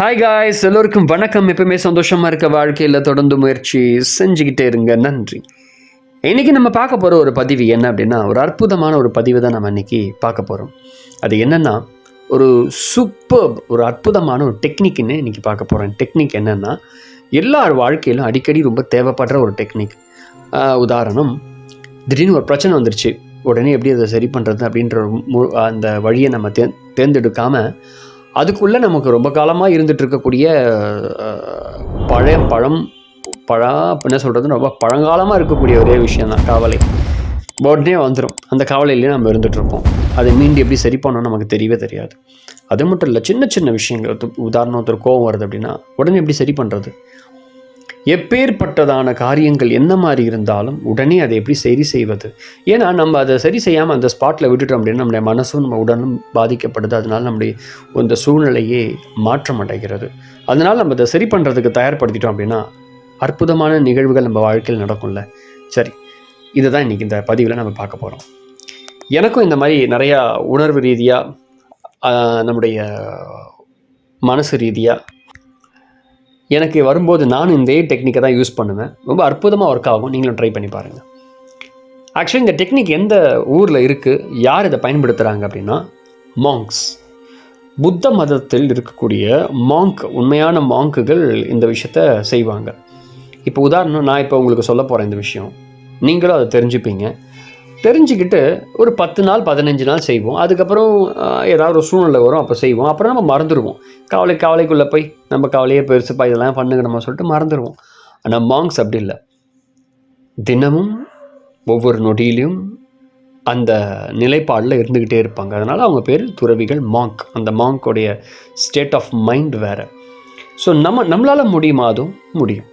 Hi guys எல்லோருக்கும் வணக்கம். எப்பவுமே சந்தோஷமாக இருக்க வாழ்க்கையில் தொடர்ந்து முயற்சி செஞ்சுக்கிட்டே இருங்க. நன்றி. இன்றைக்கி நம்ம பார்க்க போகிற ஒரு பதிவு என்ன அப்படின்னா ஒரு அற்புதமான ஒரு பதிவு தான் நம்ம இன்னைக்கு பார்க்க போகிறோம் அது என்னென்னா ஒரு சூப்பர் ஒரு அற்புதமான ஒரு டெக்னிக்னு இன்னைக்கு பார்க்க போகிறேன் டெக்னிக் என்னென்னா எல்லார் வாழ்க்கையிலும் அடிக்கடி ரொம்ப தேவைப்படுற ஒரு டெக்னிக் உதாரணம் திடீர்னு ஒரு பிரச்சனை வந்துருச்சு. உடனே எப்படி அதை சரி பண்ணுறது அப்படின்ற மு- அந்த வழியை நம்ம தே தேர்ந்தெடுக்காமல் அதுக்குள்ளே நமக்கு ரொம்ப காலமாக இருந்துட்டு இருக்கக்கூடிய பழைய பழம் பழா என்ன சொல்கிறது ரொம்ப பழங்காலமாக இருக்கக்கூடிய ஒரே விஷயந்தான் கவலை. உடனே வந்துடும் அந்த கவலையிலேயே நம்ம இருந்துகிட்ருப்போம் அதை மீண்டு எப்படி சரி பண்ணணும் நமக்கு தெரியவே தெரியாது. அது மட்டும் இல்லை சின்ன சின்ன விஷயங்கள் து- உதாரணம் ஒருத்தர் கோவம் வருது அப்படின்னா உடனே எப்படி சரி பண்ணுறது எப்பேற்பட்டதான காரியங்கள் என்ன மாதிரி இருந்தாலும் உடனே அதை எப்படி சரி செய்வது? ஏன்னா நம்ம அதை சரி செய்யாமல் அந்த ஸ்பாட்டில் விட்டுட்டோம் அப்படின்னா நம்முடைய மனசும் நம்ம உடலும் பாதிக்கப்படுது. அதனால் நம்முடைய அந்த சூழ்நிலையே மாற்றம் அடைகிறது. அதனால் நம்ம அதை சரி பண்ணுறதுக்கு தயார்படுத்திட்டோம் அப்படின்னா அற்புதமான நிகழ்வுகள் நம்ம வாழ்க்கையில் நடக்கும்ல. சரி இதை தான் இன்றைக்கி இந்த பதிவில் நம்ம பார்க்க போகிறோம் எனக்கும் இந்த மாதிரி நிறையா உணர்வு ரீதியாக நம்முடைய மனசு ரீதியாக எனக்கு வரும்போது நானும் இந்த டெக்னிக்கை தான் யூஸ் பண்ணுவேன். ரொம்ப அற்புதமாக ஒர்க் ஆகும். நீங்களும் ட்ரை பண்ணி பாருங்கள் ஆக்சுவலி இந்த டெக்னிக் எந்த ஊரில் இருக்குது யார் இதை பயன்படுத்துகிறாங்க அப்படின்னா மாங்க்ஸ் புத்த மதத்தில் இருக்கக்கூடிய மாங்க் உண்மையான மாங்குகள் இந்த விஷயத்த செய்வாங்க. இப்போ உதாரணம் நான் இப்போ உங்களுக்கு சொல்ல போகிறேன் இந்த விஷயம். நீங்களும் அதை தெரிஞ்சுப்பீங்க. தெரிஞ்சுக்கிட்டு ஒரு பத்து நாள் பதினஞ்சு நாள் செய்வோம். அதுக்கப்புறம் ஏதாவது ஒரு சூழ்நிலை வரும் அப்போ செய்வோம். அப்புறம் நம்ம மறந்துடுவோம் கவலை கவலைக்குள்ளே போய் நம்ம கவலையே பெருசுப்பா இதெல்லாம் பண்ணுங்க நம்ம சொல்லிட்டு மறந்துடுவோம் ஆனால் மாங்க்ஸ் அப்படி இல்லை. தினமும் ஒவ்வொரு நொடியிலையும் அந்த நிலைப்பாடில் இருந்துக்கிட்டே இருப்பாங்க. அதனால் அவங்க பேர் துறவிகள் மாங்க். அந்த மாங்க்கோடைய ஸ்டேட் ஆஃப் மைண்ட் வேறு. ஸோ நம்ம நம்மளால் முடியுமா? அதுவும் முடியும்.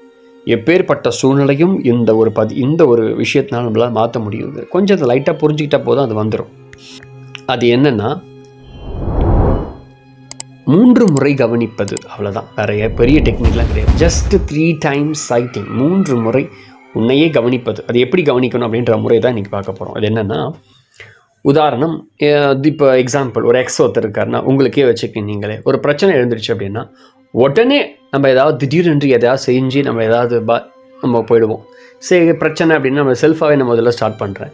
எப்பேற்பட்ட சூழ்நிலையும் இந்த ஒரு பதி இந்த ஒரு விஷயத்தினால நம்மளால் மாற்ற முடியும் கொஞ்சம் அதை லைட்டாக புரிஞ்சுக்கிட்டால் போதும் அது வந்துடும் அது என்னென்னா மூன்று முறை கவனிப்பது அவ்வளோதான் நிறைய பெரிய டெக்னிக்லாம் கிடையாது. ஜஸ்ட் த்ரீ டைம்ஸ் சைட்டிங் மூன்று முறை உன்னையே கவனிப்பது. அது எப்படி கவனிக்கணும் அப்படின்ற முறை தான் இன்றைக்கி பார்க்க போகிறோம் அது என்னென்னா உதாரணம் இப்போ எக்ஸாம்பிள் ஒரு எக்ஸ் ஒருத்தர் இருக்காருன்னா உங்களுக்கே வச்சுக்க நீங்களே. ஒரு பிரச்சனை எழுந்துருச்சு அப்படின்னா உடனே நம்ம ஏதாவது திடீரென்று எதாவது செஞ்சு நம்ம ஏதாவது பா நம்ம போயிடுவோம். சரி பிரச்சனை அப்படின்னா நம்ம செல்ஃபாகவே நம்ம முதல்ல ஸ்டார்ட் பண்ணுறேன்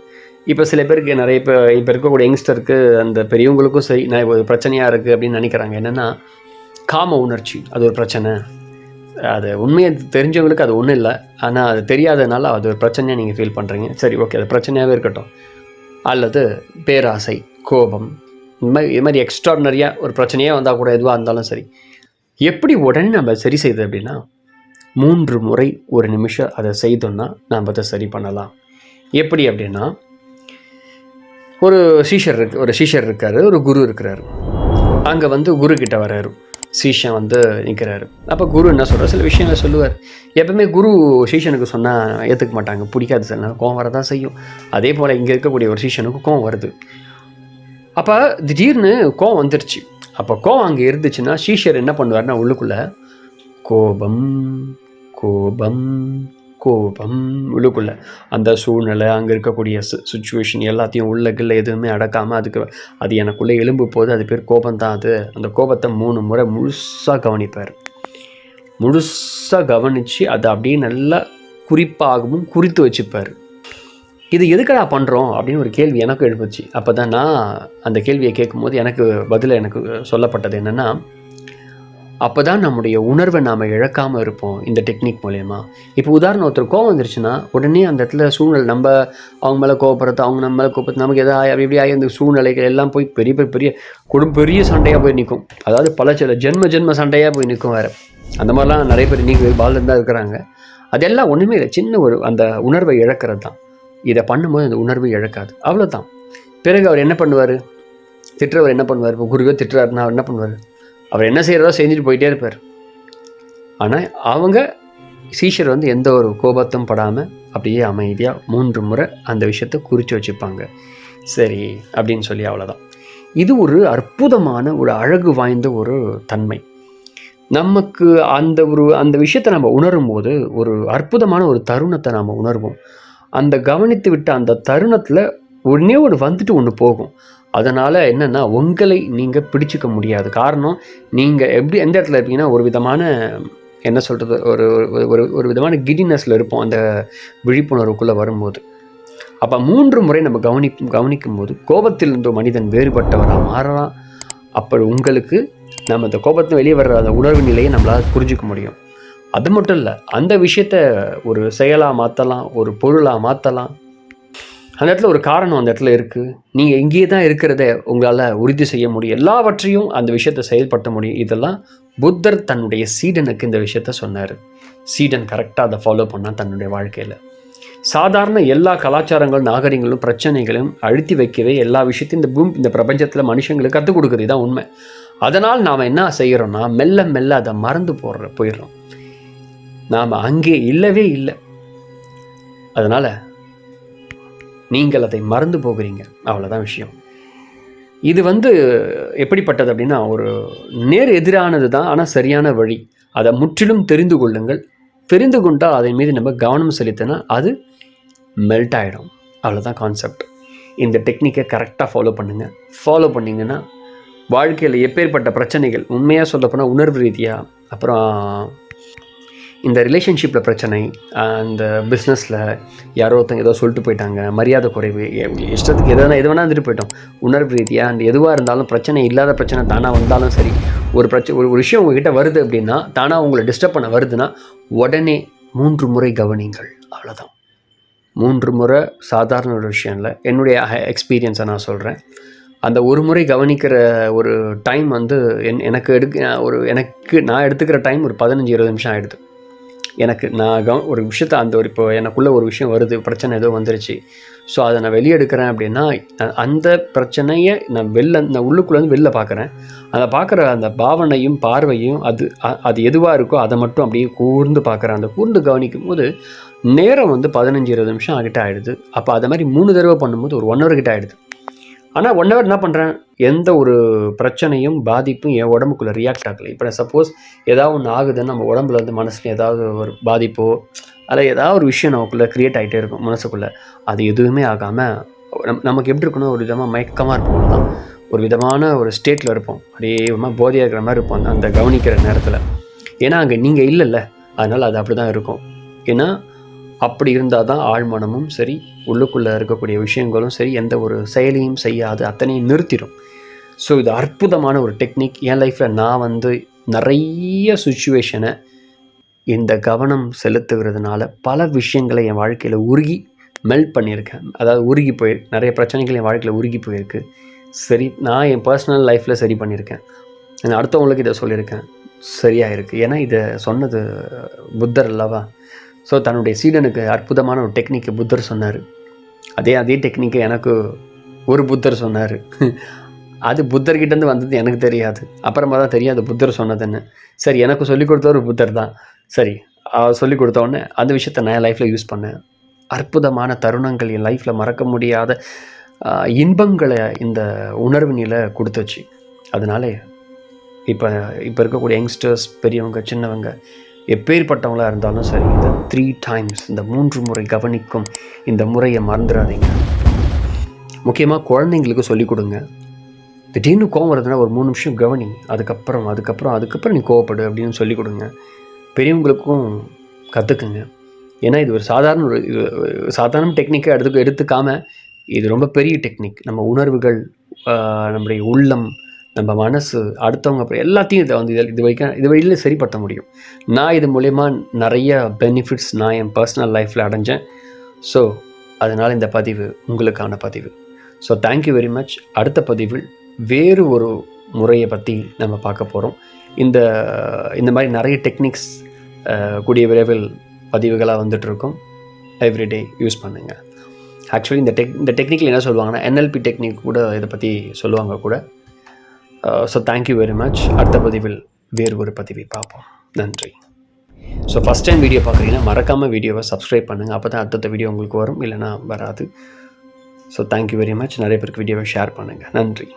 இப்போ சில பேருக்கு நிறைய இப்போ இப்போ இருக்கக்கூடிய யங்ஸ்டருக்கு அந்த பெரியவங்களுக்கும் சரி நான் ஒரு பிரச்சனையாக இருக்குது அப்படின்னு நினைக்கிறாங்க. என்னென்னா காம உணர்ச்சி அது ஒரு பிரச்சனை. அது உண்மையை தெரிஞ்சவங்களுக்கு அது ஒன்றும் இல்லை. ஆனால் அது தெரியாதனால அது ஒரு பிரச்சனையாக நீங்கள் ஃபீல் பண்ணுறீங்க சரி ஓகே அது பிரச்சனையாகவே இருக்கட்டும். அல்லது பேராசை கோபம் இந்த மாதிரி இது மாதிரி எக்ஸ்ட்ராடினரியாக ஒரு பிரச்சனையாக வந்தால் கூட எதுவாக இருந்தாலும் சரி எப்படி உடனே நம்ம சரி செய்யுது அப்படின்னா மூன்று முறை ஒரு நிமிஷம் அதை செய்தோம்னா நம்ம அதை சரி பண்ணலாம். எப்படி அப்படின்னா ஒரு சீஷர் இருக்கு ஒரு சீஷர் இருக்காரு ஒரு குரு இருக்கிறாரு. அங்கே வந்து குரு கிட்ட வர்றாரு. சீஷன் வந்து நிற்கிறாரு அப்போ குரு என்ன சொல்கிறார் சில விஷயங்களை சொல்லுவார். எப்பவுமே குரு சீஷனுக்கு சொன்னால் ஏற்றுக்க மாட்டாங்க. பிடிக்காது சார் நேரம். கோவம் வரதான் செய்யும். அதே போல் இங்கே இருக்கக்கூடிய ஒரு சீஷனுக்கு கோவம் வருது. அப்போ திடீர்னு கோவம் வந்துருச்சு. அப்போ கோவம் அங்கே இருந்துச்சுன்னா சீஷர் என்ன பண்ணுவார்னா உள்ளுக்குள்ளே கோபம் கோபம் கோபம். உள்ளுக்குள்ள. அந்த சூழ்நிலை அங்கே இருக்கக்கூடிய சுச்சுவேஷன் எல்லாத்தையும் உள்ளக்குள்ள கிள்ள எதுவுமே அடக்காமல் அதுக்கு அது எனக்குள்ளே எலும்பு போது அது பேர் கோபம் தான் அது. அந்த கோபத்தை மூணு முறை முழுசாக கவனிப்பார். முழுசாக கவனித்து அதை அப்படியே நல்லா குறிப்பாகவும் குறித்து வச்சுப்பார். இது எதுக்கடா பண்ணுறோம் அப்படின்னு ஒரு கேள்வி எனக்கும் எழுப்புச்சு அப்போ தான் நான் அந்த கேள்வியை கேட்கும்போது எனக்கு பதில் எனக்கு சொல்லப்பட்டது என்னென்னா அப்போ தான் நம்முடைய உணர்வை நாம் இழக்காமல் இருப்போம் இந்த டெக்னிக் மூலயமா. இப்போ உதாரணம் ஒருத்தர் கோவம் வந்துருச்சுன்னா உடனே அந்த இடத்துல சூழ்நிலை நம்ம அவங்க மேலே கோவப்படுறது அவங்க நம்ம மேலே கோவப்படுறது நமக்கு எதாவது அப்படி இப்படி ஆகி அந்த சூழ்நிலைகள் எல்லாம் போய் பெரிய பெரிய பெரிய குடும் பெரிய சண்டையாக போய் நிற்கும். அதாவது பல சில ஜென்ம ஜென்ம சண்டையாக போய் நிற்கும் வேறு. அந்த மாதிரிலாம் நிறைய பேர் நீங்கள் வாழ்ந்து தான் இருக்கிறாங்க. அதெல்லாம் ஒன்றுமே இல்லை. சின்ன ஒரு அந்த உணர்வை இழக்கிறது தான் இதை பண்ணும்போது அந்த உணர்வு இழக்காது. அவ்வளோதான் பிறகு அவர் என்ன பண்ணுவார்? திட்டுறவர் என்ன பண்ணுவார்? இப்போ குருவே திட்டுறாருன்னா அவர் என்ன பண்ணுவார்? அவர் என்ன செய்கிறதோ செஞ்சுட்டு போயிட்டே இருப்பார். ஆனால் அவங்க சீஷர் வந்து எந்த ஒரு கோபத்தும் படாமல் அப்படியே அமைதியாக மூன்று முறை அந்த விஷயத்தை குறித்து வச்சுப்பாங்க. சரி அப்படின்னு சொல்லி அவ்வளோதான் இது ஒரு அற்புதமான ஒரு அழகு வாய்ந்த ஒரு தன்மை. நமக்கு அந்த ஒரு அந்த விஷயத்தை நம்ம உணரும் போது ஒரு அற்புதமான ஒரு தருணத்தை நாம் உணர்வோம். அந்த கவனித்து விட்ட அந்த தருணத்தில் ஒன்றே ஒன்று வந்துட்டு ஒன்று போகும். அதனால் என்னென்னா உங்களை நீங்கள் பிடிச்சிக்க முடியாது. காரணம் நீங்கள் எப்படி எந்த இடத்துல இருப்பீங்கன்னா ஒரு விதமான என்ன சொல்கிறது ஒரு ஒரு- ஒரு ஒரு விதமான கிடினஸில் இருப்போம் அந்த விழிப்புணர்வுக்குள்ளே வரும்போது. அப்போ மூன்று முறை நம்ம கவனி கவனிக்கும் போது கோபத்தில் இருந்த மனிதன் வேறுபட்டவராக மாறலாம். அப்போ உங்களுக்கு நம்ம அந்த கோபத்தில் வெளியே வர்ற அந்த உணர்வு நிலையை நம்மளால் புரிஞ்சிக்க முடியும். அது மட்டும் இல்லை அந்த விஷயத்த ஒரு செயலாக மாற்றலாம் ஒரு பொருளாக மாற்றலாம் அந்த இடத்துல ஒரு காரணம் அந்த இடத்துல இருக்குது நீங்கள் இங்கேயே தான் இருக்கிறத உங்களால் உறுதி செய்ய முடியும். எல்லாவற்றையும் அந்த விஷயத்தை செயல்படுத்த முடியும். இதெல்லாம் புத்தர் தன்னுடைய சீடனுக்கு இந்த விஷயத்த சொன்னார். சீடன் கரெக்டாக அதை ஃபாலோ பண்ணால் தன்னுடைய வாழ்க்கையில். சாதாரண எல்லா கலாச்சாரங்களும் நாகரிகங்களும் பிரச்சனைகளும் அழுத்தி வைக்கவே எல்லா விஷயத்தையும் இந்த பூமி இந்த பிரபஞ்சத்தில் மனுஷங்களுக்கு கற்றுக் கொடுக்குறது தான் உண்மை. அதனால் நாம் என்ன செய்கிறோம்னா மெல்ல மெல்ல அதை மறந்து போடுற போயிடுறோம். நாம் அங்கே இல்லவே இல்லை. அதனால் நீங்கள் அதை மறந்து போகிறீங்க. அவ்வளோதான் விஷயம். இது வந்து எப்படிப்பட்டது அப்படின்னா ஒரு நேர் எதிரானது தான் ஆனால் சரியான வழி. அதை முற்றிலும் தெரிந்து கொள்ளுங்கள். தெரிந்து கொண்டால் அதன் மீது நம்ம கவனம் செலுத்தினா அது மெல்ட் ஆகிடும் அவ்வளோதான் கான்செப்ட் இந்த டெக்னிக்கை கரெக்டாக ஃபாலோ பண்ணுங்கள் ஃபாலோ பண்ணிங்கன்னா வாழ்க்கையில் எப்பேற்பட்ட பிரச்சனைகள் உண்மையாக சொல்லப்போனால் உணர்வு ரீதியாக அப்புறம் இந்த ரிலேஷன்ஷிப்பில் பிரச்சனை அந்த பிஸ்னஸில் யாரோ ஒருத்தங்க ஏதோ சொல்லிட்டு போயிட்டாங்க மரியாதை குறைவு இஷ்டத்துக்கு எது எது வேணா இருந்துட்டு போயிட்டோம். உணர்வு ரீதியாக அந்த எதுவாக இருந்தாலும் பிரச்சனை இல்லாத பிரச்சனை தானாக வந்தாலும் சரி ஒரு பிரச்சனை ஒரு ஒரு விஷயம் உங்ககிட்ட வருது அப்படின்னா தானாக உங்களை டிஸ்டர்ப் பண்ண வருதுன்னா உடனே மூன்று முறை கவனிங்கள். அவ்வளோதான் மூன்று முறை சாதாரண ஒரு விஷயம் இல்லை. என்னுடைய எக்ஸ்பீரியன்ஸை நான் சொல்கிறேன் அந்த ஒரு முறை கவனிக்கிற ஒரு டைம் வந்து என் எனக்கு எடுக்க ஒரு எனக்கு நான் எடுத்துக்கிற டைம் ஒரு பதினஞ்சு இருபது நிமிஷம் ஆகிடுது எனக்கு நான் ஒரு விஷயத்த அந்த ஒரு இப்போ எனக்குள்ளே ஒரு விஷயம் வருது பிரச்சனை ஏதோ வந்துருச்சு. ஸோ அதை நான் வெளியே எடுக்கிறேன் அப்படின்னா அந்த பிரச்சனையை நான் வெளில நான் உள்ளுக்குள்ளேருந்து வெளில பார்க்குறேன் அதை பார்க்குற அந்த பாவனையும் பார்வையும் அது அது எதுவாக இருக்கோ அதை மட்டும் அப்படியே கூர்ந்து பார்க்குறேன் அந்த கூர்ந்து கவனிக்கும் போது நேரம் வந்து பதினஞ்சு இருபது நிமிஷம் ஆகிட்ட ஆகிடுது அப்போ அதை மாதிரி மூணு தடவை பண்ணும்போது ஒரு ஒன் ஹவர் கிட்ட ஆகிடுது ஆனால் ஒன் ஹவர் என்ன பண்ணுறேன் எந்த ஒரு பிரச்சனையும் பாதிப்பும் என் உடம்புக்குள்ளே ரியாக்ட் ஆகலை. இப்போ நான் சப்போஸ் ஏதாவது ஒன்று ஆகுதுன்னு நம்ம உடம்புல வந்து மனசில் ஏதாவது ஒரு பாதிப்போ அதில் ஏதாவது ஒரு விஷயம் நமக்குள்ளே க்ரியேட் ஆகிட்டே இருக்கும் மனசுக்குள்ளே. அது எதுவுமே ஆகாமல் நம் நமக்கு எப்படி இருக்கணும் ஒரு விதமாக மயக்கமாக இருப்போம் தான் ஒரு விதமான ஒரு ஸ்டேட்டில் இருப்போம். அதே விதமாக போதையாக இருக்கிற மாதிரி இருப்போம் அந்த- அந்த கவனிக்கிற நேரத்தில். ஏன்னா அங்கே நீங்கள் இல்லைல்ல. அதனால் அது அப்படி தான் இருக்கும். ஏன்னா அப்படி இருந்தால் தான் ஆழ்மனமும் சரி உள்ளுக்குள்ளே இருக்கக்கூடிய விஷயங்களும் சரி எந்த ஒரு செயலையும் செய்யாது அத்தனையும் நிறுத்திடும். ஸோ இது அற்புதமான ஒரு டெக்னிக் என் லைஃப்பில் நான் வந்து நிறைய சுச்சுவேஷனை இந்த கவனம் செலுத்துகிறதுனால பல விஷயங்களை என் வாழ்க்கையில் உருகி மெல்ட் பண்ணியிருக்கேன். அதாவது உருகி போய் நிறைய பிரச்சனைகள் என் வாழ்க்கையில் உருகி போயிருக்கு. சரி நான் என் பர்சனல் லைஃப்பில் சரி பண்ணியிருக்கேன். நான் அடுத்தவங்களுக்கு இதை சொல்லியிருக்கேன். சரியாக இருக்குது ஏன்னா இதை சொன்னது புத்தர் அல்லவா? ஸோ தன்னுடைய சீடனுக்கு அற்புதமான ஒரு டெக்னிக்கை புத்தர் சொன்னார். அதே அதே டெக்னிக்கை எனக்கு ஒரு புத்தர் சொன்னார். அது புத்தர்கிட்டேருந்து வந்தது எனக்கு தெரியாது. அப்புறமா தான் தெரியும் அது புத்தர் சொன்னதுன்னு. சரி எனக்கு சொல்லிக் கொடுத்தவர் புத்தர் தான். சரி சொல்லிக் கொடுத்தோடனே அந்த விஷயத்த நான் லைஃப்பில் யூஸ் பண்ணேன். அற்புதமான தருணங்கள் என் லைஃப்பில் மறக்க முடியாத இன்பங்களை இந்த உணர்வு நிலை கொடுத்துச்சு. அதனால இப்போ இப்போ இருக்கக்கூடிய யங்ஸ்டர்ஸ் பெரியவங்க சின்னவங்க எப்பேற்பட்டவங்களாக இருந்தாலும் சரி இந்த த்ரீ டைம்ஸ் இந்த மூன்று முறை கவனிக்கும் இந்த முறையை மறந்துடாதீங்க முக்கியமாக குழந்தைங்களுக்கு சொல்லிக் கொடுங்க. திடீர்னு கோவம் வருதுன்னா ஒரு மூணு நிமிஷம் கவனி. அதுக்கப்புறம் அதுக்கப்புறம் அதுக்கப்புறம் நீ கோவப்படு அப்படின்னு சொல்லிக் கொடுங்க. பெரியவங்களுக்கும் கற்றுக்குங்க ஏன்னா இது ஒரு சாதாரண ஒரு சாதாரண டெக்னிக்கை எடுத்து எடுத்துக்காமல் இது ரொம்ப பெரிய டெக்னிக் நம்ம உணர்வுகள் நம்முடைய உள்ளம் நம்ம மனசு அடுத்தவங்க அப்புறம் எல்லாத்தையும் இதை வந்து இதில் இது வரைக்கும் இது வழியில் சரிப்படுத்த முடியும். நான் இது மூலயமா நிறைய பெனிஃபிட்ஸ் நான் என் பர்சனல் லைஃப்பில் அடைஞ்சேன். ஸோ அதனால் இந்த பதிவு உங்களுக்கான பதிவு. ஸோ தேங்க்யூ வெரி மச் அடுத்த பதிவில் வேறு ஒரு முறையை பற்றி நம்ம பார்க்க போகிறோம் இந்த இந்த மாதிரி நிறைய டெக்னிக்ஸ் கூடிய விரைவில் பதிவுகளாக வந்துட்டுருக்கும். எவ்ரிடே யூஸ் பண்ணுங்கள் ஆக்சுவலி இந்த டெக் இந்த டெக்னிக்கில் என்ன சொல்லுவாங்கன்னா என்எல்பி டெக்னிக் கூட இதை பற்றி சொல்லுவாங்க கூட. ஸோ தேங்க்யூ வெரி மச் அடுத்த பதிவில் வேறு ஒரு பதிவை பார்ப்போம். நன்றி. ஸோ ஃபஸ்ட் டைம் வீடியோ பார்க்குறீங்கன்னா மறக்காமல் வீடியோவை சப்ஸ்கிரைப் பண்ணுங்கள் அப்போ தான் அடுத்த வீடியோ உங்களுக்கு வரும். இல்லைன்னா வராது. ஸோ தேங்க்யூ வெரி மச் நிறைய பேருக்கு வீடியோவை ஷேர் பண்ணுங்கள் நன்றி.